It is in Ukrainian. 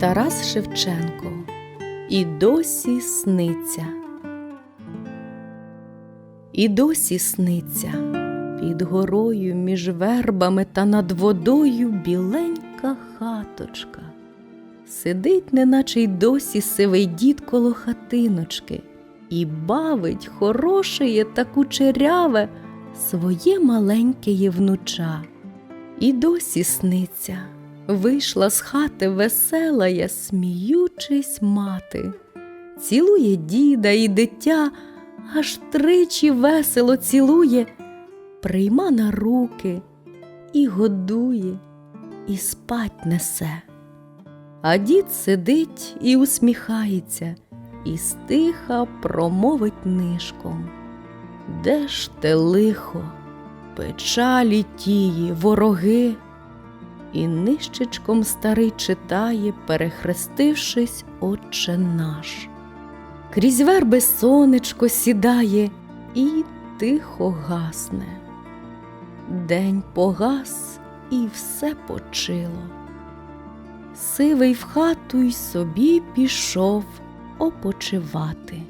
Тарас Шевченко І досі сниться. І досі сниться під горою між вербами та над водою біленька хаточка. Сидить, неначе й досі сивий дід коло хатиночки, і бавить хорошеє та кучеряве своє маленьке внуча. І досі сниться, вийшла з хати весела я, сміючись мати, цілує діда і дитя, аж тричі весело цілує, прийма на руки і годує, і спать несе. А дід сидить і усміхається, і стиха промовить нишком. Де ж те лихо, печалі тії, вороги? І нищечком старий читає, перехрестившись, Отче наш. Крізь верби сонечко сідає і тихо гасне. День погас і все почило. Сивий в хату й собі пішов опочивати.